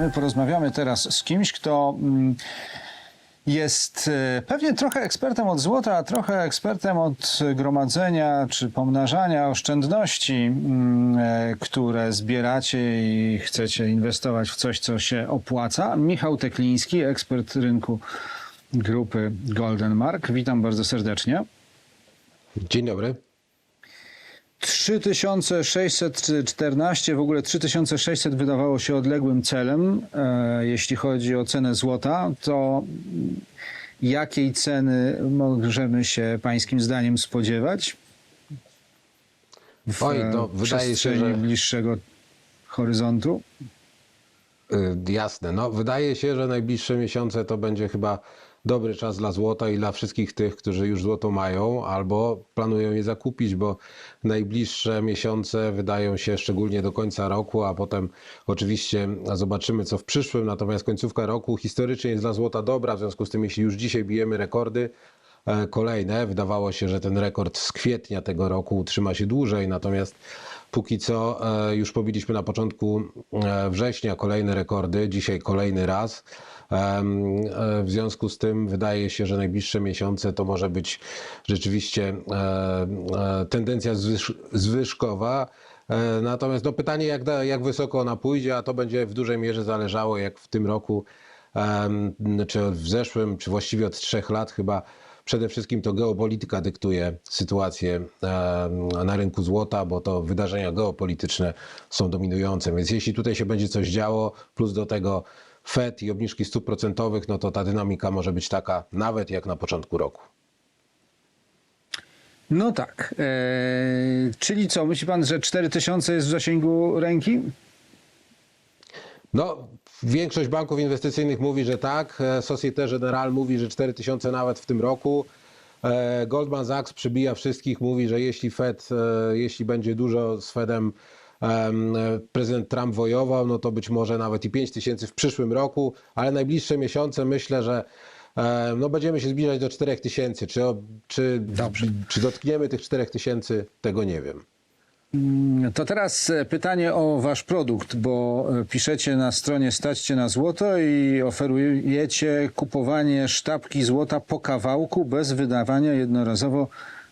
My porozmawiamy teraz z kimś, kto mm, jest e, pewnie trochę ekspertem od złota, a trochę ekspertem od gromadzenia czy pomnażania oszczędności, mm, e, które zbieracie i chcecie inwestować w coś, co się opłaca. Michał Tekliński, ekspert rynku grupy Golden Mark. Witam bardzo serdecznie. Dzień dobry. 3614, w ogóle 3600 wydawało się odległym celem, e, jeśli chodzi o cenę złota, to jakiej ceny możemy się pańskim zdaniem spodziewać? W Oj, to e, wydaje się, że- bliższego horyzontu? Y, Jasne. No, wydaje się, że najbliższe miesiące to będzie chyba dobry czas dla złota i dla wszystkich tych, którzy już złoto mają albo planują je zakupić, bo najbliższe miesiące wydają się szczególnie do końca roku, a potem oczywiście zobaczymy co w przyszłym. Natomiast końcówka roku historycznie jest dla złota dobra, w związku z tym jeśli już dzisiaj bijemy rekordy, kolejne. Wydawało się, że ten rekord z kwietnia tego roku utrzyma się dłużej, natomiast póki co e, już pobiliśmy na początku e, września kolejne rekordy, dzisiaj kolejny raz. E, W związku z tym wydaje się, że najbliższe miesiące to może być rzeczywiście e, e, tendencja zwyż- zwyżkowa. E, Natomiast no pytanie, jak, jak wysoko ona pójdzie, a to będzie w dużej mierze zależało, jak w tym roku, czy w zeszłym, czy właściwie od trzech lat chyba przede wszystkim to geopolityka dyktuje sytuację na rynku złota, bo to wydarzenia geopolityczne są dominujące. Więc jeśli tutaj się będzie coś działo, plus do tego Fed i obniżki stóp procentowych, no to ta dynamika może być taka nawet jak na początku roku. No tak. E, czyli co, myśli pan, że 4000 jest w zasięgu ręki? No, większość banków inwestycyjnych mówi, że tak. E, Societe Generale mówi, że 4000 nawet w tym roku. E, Goldman Sachs przybija wszystkich, mówi, że jeśli Fed, e, jeśli będzie dużo z Fedem em, prezydent Trump wojował, no to być może nawet i 5000 w przyszłym roku, ale najbliższe miesiące myślę, że no będziemy się zbliżać do 4000. Czy, o- czy, czy dotkniemy tych 4000, tego nie wiem. To teraz e, pytanie o wasz produkt, bo e, piszecie na stronie Staćcie na złoto i oferujecie kupowanie sztabki złota po kawałku bez wydawania jednorazowo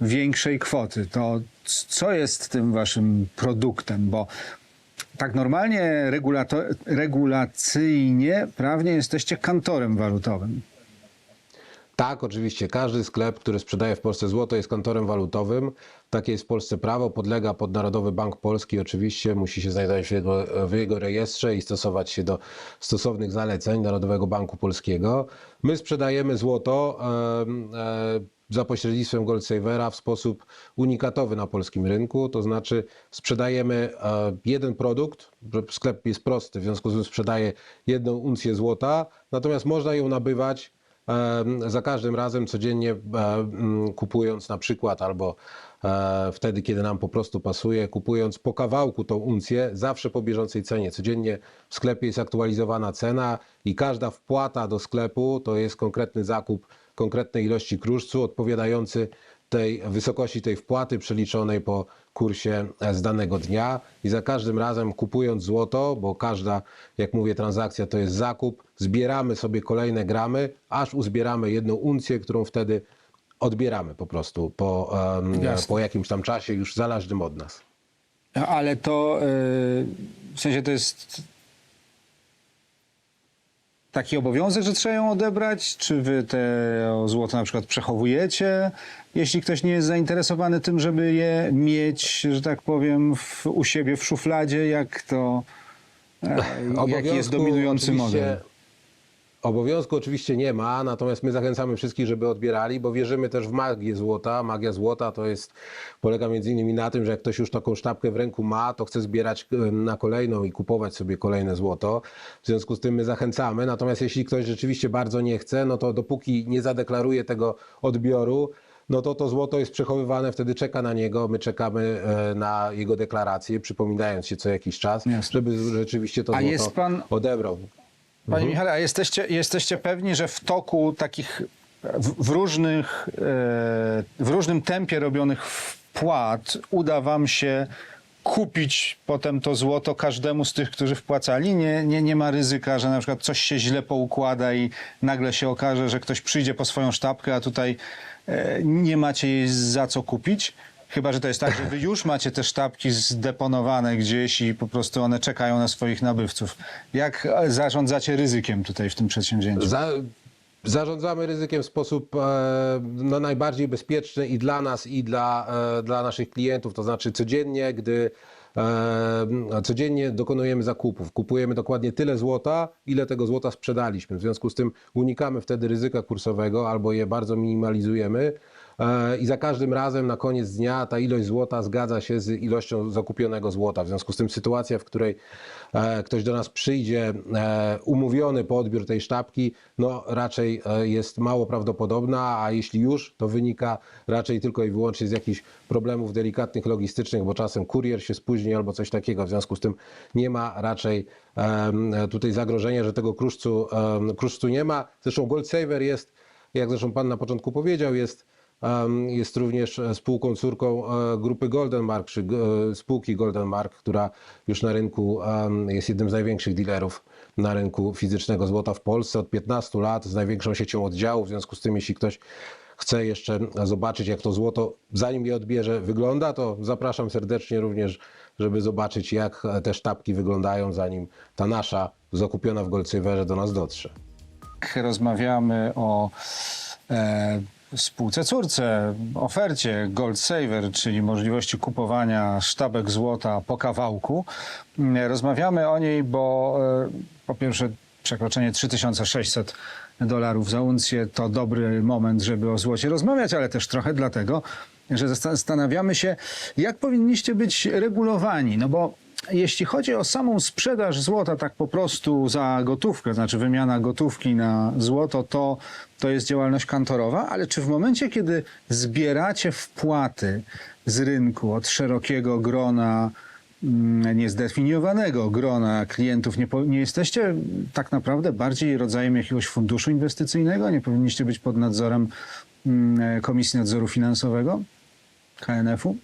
większej kwoty. To co jest tym waszym produktem? Bo tak normalnie regulacyjnie, prawnie jesteście kantorem walutowym. Tak, oczywiście. Każdy sklep, który sprzedaje w Polsce złoto jest kantorem walutowym. Takie jest w Polsce prawo. Podlega pod Narodowy Bank Polski. Oczywiście musi się znajdować w jego, w jego rejestrze i stosować się do stosownych zaleceń Narodowego Banku Polskiego. My sprzedajemy złoto em, e, za pośrednictwem Goldsavera w sposób unikatowy na polskim rynku. To znaczy sprzedajemy e, jeden produkt. Sklep jest prosty, w związku z tym sprzedaje jedną uncję złota, natomiast można ją nabywać za każdym razem codziennie e, kupując na przykład albo e, wtedy, kiedy nam po prostu pasuje, kupując po kawałku tą uncję, zawsze po bieżącej cenie. Codziennie w sklepie jest aktualizowana cena i każda wpłata do sklepu to jest konkretny zakup konkretnej ilości kruszcu odpowiadający tej wysokości tej wpłaty przeliczonej po kursie e, z danego dnia i za każdym razem kupując złoto, bo każda, jak mówię, transakcja to jest zakup, zbieramy sobie kolejne gramy, aż uzbieramy jedną uncję, którą wtedy odbieramy po prostu po, Jasne. po jakimś tam czasie już zależnym od nas. Ale to yy, w sensie to jest taki obowiązek, że trzeba ją odebrać? Czy wy te złoto na przykład przechowujecie, jeśli ktoś nie jest zainteresowany tym, żeby je mieć, że tak powiem, w, u siebie w szufladzie? Jak to, e, jaki jest dominujący model? Obowiązku oczywiście nie ma, natomiast my zachęcamy wszystkich, żeby odbierali, bo wierzymy też w magię złota. Magia złota to jest, polega między innymi na tym, że jak ktoś już taką sztabkę w ręku ma, to chce zbierać e, na kolejną i kupować sobie kolejne złoto. W związku z tym my zachęcamy. Natomiast jeśli ktoś rzeczywiście bardzo nie chce, no to dopóki nie zadeklaruje tego odbioru, no to to złoto jest przechowywane, wtedy czeka na niego, my czekamy e, na jego deklarację, przypominając się co jakiś czas, Jasne. żeby rzeczywiście to A złoto pan- odebrał. Panie Michale, a jesteście, jesteście pewni, że w toku takich w, w, różnych, e, w różnym tempie robionych wpłat uda wam się kupić potem to złoto każdemu z tych, którzy wpłacali? Nie, nie, nie ma ryzyka, że na przykład coś się źle poukłada i nagle się okaże, że ktoś przyjdzie po swoją sztabkę, a tutaj e, nie macie jej za co kupić? Chyba, że to jest tak, że wy już macie te sztabki zdeponowane gdzieś i po prostu one czekają na swoich nabywców. Jak zarządzacie ryzykiem tutaj w tym przedsięwzięciu? Za, zarządzamy ryzykiem w sposób e, no, najbardziej bezpieczny i dla nas, i dla, e, dla naszych klientów. To znaczy codziennie, gdy e, codziennie dokonujemy zakupów, kupujemy dokładnie tyle złota, ile tego złota sprzedaliśmy. W związku z tym unikamy wtedy ryzyka kursowego albo je bardzo minimalizujemy. E, I za każdym razem na koniec dnia ta ilość złota zgadza się z ilością zakupionego złota. W związku z tym sytuacja, w której e, ktoś do nas przyjdzie e, umówiony po odbiór tej sztabki, no raczej jest mało prawdopodobna, a jeśli już, to wynika raczej tylko i wyłącznie z jakichś problemów delikatnych, logistycznych, bo czasem kurier się spóźni albo coś takiego. W związku z tym nie ma raczej tutaj zagrożenia, że tego kruszcu, kruszcu nie ma. Zresztą Gold Saver jest, jak zresztą pan na początku powiedział, jest Jest również e, spółką córką e, grupy Golden Mark, czy e, spółki Golden Mark, która już na rynku jest jednym z największych dealerów na rynku fizycznego złota w Polsce od 15 lat, z największą siecią oddziałów. W związku z tym, jeśli ktoś chce jeszcze zobaczyć, jak to złoto, zanim je odbierze, wygląda, to zapraszam serdecznie również, żeby zobaczyć, jak te sztabki wyglądają, zanim ta nasza zakupiona w Goldsilverze do nas dotrze. rozmawiamy o e, spółce córce, ofercie Gold Saver, czyli możliwości kupowania sztabek złota po kawałku. Mm, Rozmawiamy o niej, bo e, po pierwsze przekroczenie 3600 dolarów za uncję to dobry moment, żeby o złocie rozmawiać, ale też trochę dlatego, że zastanawiamy się, jak powinniście być regulowani. No bo jeśli chodzi o samą sprzedaż złota tak po prostu za gotówkę, znaczy wymiana gotówki na złoto, to, to jest działalność kantorowa, ale czy w momencie, kiedy zbieracie wpłaty z rynku od szerokiego grona mm, niezdefiniowanego grona klientów, nie, nie jesteście tak naprawdę bardziej rodzajem jakiegoś funduszu inwestycyjnego? Nie powinniście być pod nadzorem mm, Komisji Nadzoru Finansowego, KNF-u?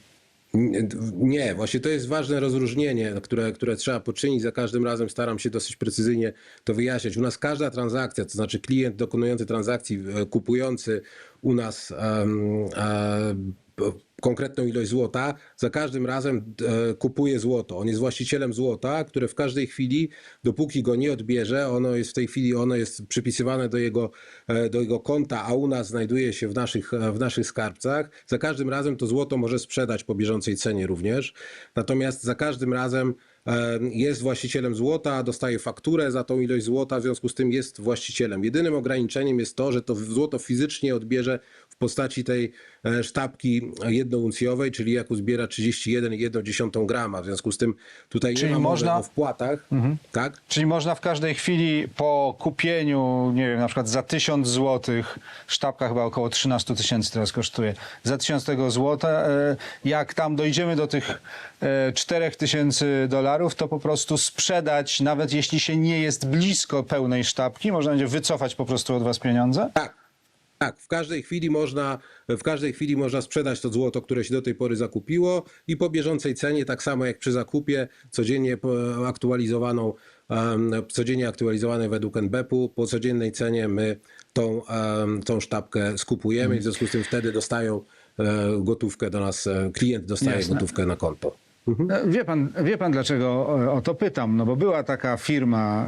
Nie, Nie, właśnie to jest ważne rozróżnienie, które, które trzeba poczynić. Za każdym razem staram się dosyć precyzyjnie to wyjaśniać. U nas każda transakcja, to znaczy klient dokonujący transakcji, e, kupujący u nas em, e, konkretną ilość złota, za każdym razem e, kupuje złoto. On jest właścicielem złota, które w każdej chwili, dopóki go nie odbierze, ono jest w tej chwili, ono jest przypisywane do jego, e, do jego konta, a u nas znajduje się w naszych, e, w naszych skarbcach. Za każdym razem to złoto może sprzedać po bieżącej cenie również. Natomiast za każdym razem jest właścicielem złota, dostaje fakturę za tą ilość złota, w związku z tym jest właścicielem. Jedynym ograniczeniem jest to, że to złoto fizycznie odbierze w postaci tej e, sztabki jednouncjowej, czyli jak uzbiera 31,1 grama. W związku z tym tutaj Czyli nie ma można- o wpłatach. Tak? Czyli można w każdej chwili po kupieniu, nie wiem, na przykład za 1000 złotych, sztabka chyba około 13 tysięcy teraz kosztuje, za 1000 tego złota, e, jak tam dojdziemy do tych e, 4000 dolarów, to po prostu sprzedać, nawet jeśli się nie jest blisko pełnej sztabki, można będzie wycofać po prostu od was pieniądze? Tak. Tak, w każdej chwili można, w każdej chwili można sprzedać to złoto, które się do tej pory zakupiło i po bieżącej cenie, tak samo jak przy zakupie, codziennie aktualizowaną, codziennie aktualizowane według NBP-u, po codziennej cenie my tą, tą sztabkę skupujemy i w związku z tym wtedy dostają e, gotówkę do nas, e, klient dostaje Jasne. gotówkę na konto. E, Wie pan, wie pan dlaczego o, to pytam? No bo była taka firma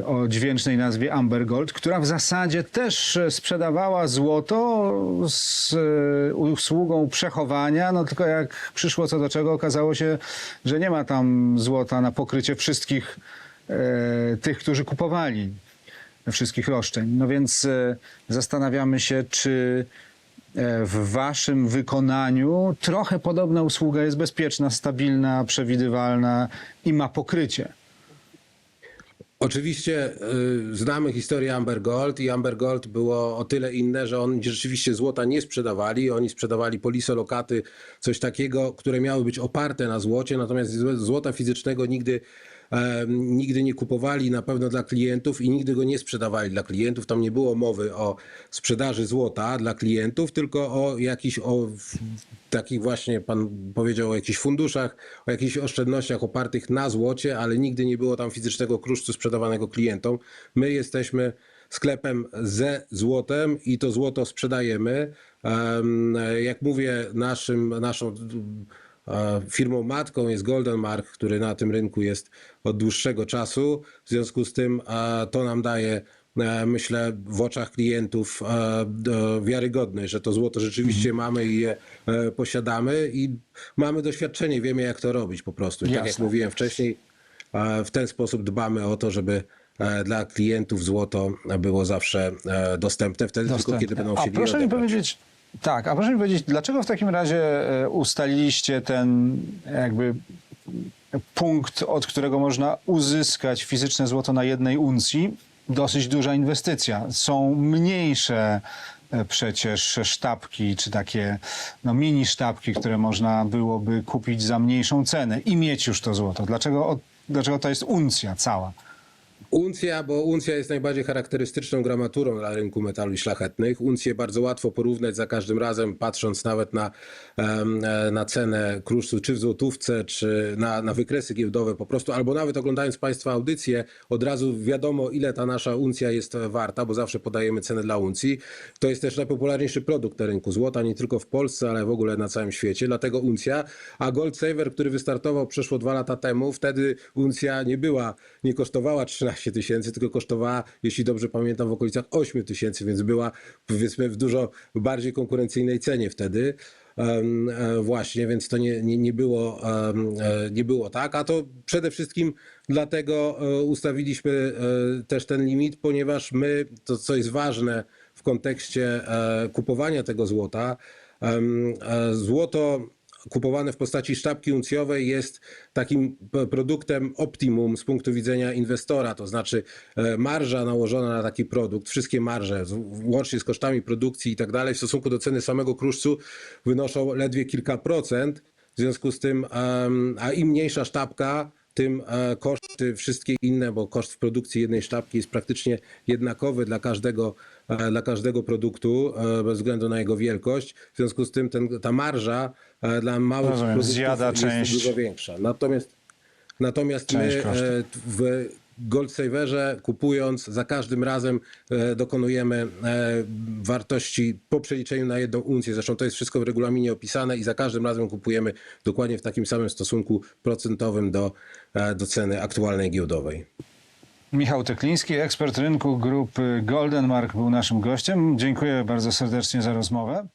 e, o dźwięcznej nazwie Amber Gold, która w zasadzie też e, sprzedawała złoto z usługą przechowania, no tylko jak przyszło co do czego, okazało się, że nie ma tam złota na pokrycie wszystkich tych, którzy kupowali wszystkich roszczeń. No więc zastanawiamy się, czy w waszym wykonaniu trochę podobna usługa jest bezpieczna, stabilna, przewidywalna i ma pokrycie. Oczywiście y, znamy historię Amber Gold i Amber Gold było o tyle inne, że oni rzeczywiście złota nie sprzedawali. Oni sprzedawali polisolokaty, coś takiego, które miały być oparte na złocie, natomiast zł- złota fizycznego nigdy nigdy nie kupowali na pewno dla klientów i nigdy go nie sprzedawali dla klientów. Tam nie było mowy o sprzedaży złota dla klientów, tylko o jakichś o takich właśnie, pan powiedział o jakichś funduszach, o jakichś oszczędnościach opartych na złocie, ale nigdy nie było tam fizycznego kruszcu sprzedawanego klientom. My jesteśmy sklepem ze złotem i to złoto sprzedajemy. Em, Jak mówię, naszym, naszą firmą matką jest Golden Mark, który na tym rynku jest od dłuższego czasu. W związku z tym to nam daje e, myślę w oczach klientów e, wiarygodność, że to złoto rzeczywiście mamy i je e, posiadamy i mamy doświadczenie, wiemy jak to robić po prostu. I tak jak Jasne. mówiłem wcześniej, w ten sposób dbamy o to, żeby dla klientów złoto było zawsze dostępne, wtedy tylko kiedy będą A chcieli proszę mi powiedzieć, tak, a proszę mi powiedzieć, dlaczego w takim razie e, ustaliliście ten jakby punkt, od którego można uzyskać fizyczne złoto na jednej uncji? Dosyć duża inwestycja. Są mniejsze e, przecież sztabki, czy takie no, mini sztabki, które można byłoby kupić za mniejszą cenę i mieć już to złoto. Dlaczego, dlaczego to jest uncja cała? Uncja, bo uncja jest najbardziej charakterystyczną gramaturą dla rynku metali szlachetnych. Uncję bardzo łatwo porównać za każdym razem, patrząc nawet na, e, na cenę kruszcu, czy w złotówce, czy na, na wykresy giełdowe po prostu, albo nawet oglądając Państwa audycję, od razu wiadomo, ile ta nasza uncja jest warta, bo zawsze podajemy cenę dla uncji. To jest też najpopularniejszy produkt na rynku złota, nie tylko w Polsce, ale w ogóle na całym świecie, dlatego uncja. A Gold Saver, który wystartował przeszło dwa lata temu, wtedy uncja nie była, nie kosztowała 13 tysięcy, tylko kosztowała, jeśli dobrze pamiętam, w okolicach 8 tysięcy, więc była powiedzmy w dużo bardziej konkurencyjnej cenie wtedy. E, Właśnie, więc to nie, nie, nie, było, e, nie było tak, a to przede wszystkim dlatego e, ustawiliśmy też ten limit, ponieważ my, to co jest ważne w kontekście kupowania tego złota, złoto kupowane w postaci sztabki uncjowej jest takim produktem optimum z punktu widzenia inwestora, to znaczy e, marża nałożona na taki produkt, wszystkie marże, łącznie z kosztami produkcji i tak dalej, w stosunku do ceny samego kruszcu wynoszą ledwie kilka procent, w związku z tym, a im mniejsza sztabka, tym e, koszty wszystkie inne, bo koszt w produkcji jednej sztabki jest praktycznie jednakowy dla każdego, e, dla każdego produktu, e, bez względu na jego wielkość. W związku z tym ten, ta marża dla małych Rozumiem, produktów jest część- dużo większa. Natomiast, natomiast my kosztów. E, w Goldsaverze kupując za każdym razem e, dokonujemy e, wartości po przeliczeniu na jedną uncję. Zresztą to jest wszystko w regulaminie opisane i za każdym razem kupujemy dokładnie w takim samym stosunku procentowym do, e, do ceny aktualnej giełdowej. Michał Tekliński, ekspert rynku grupy Golden Mark był naszym gościem. Dziękuję bardzo serdecznie za rozmowę.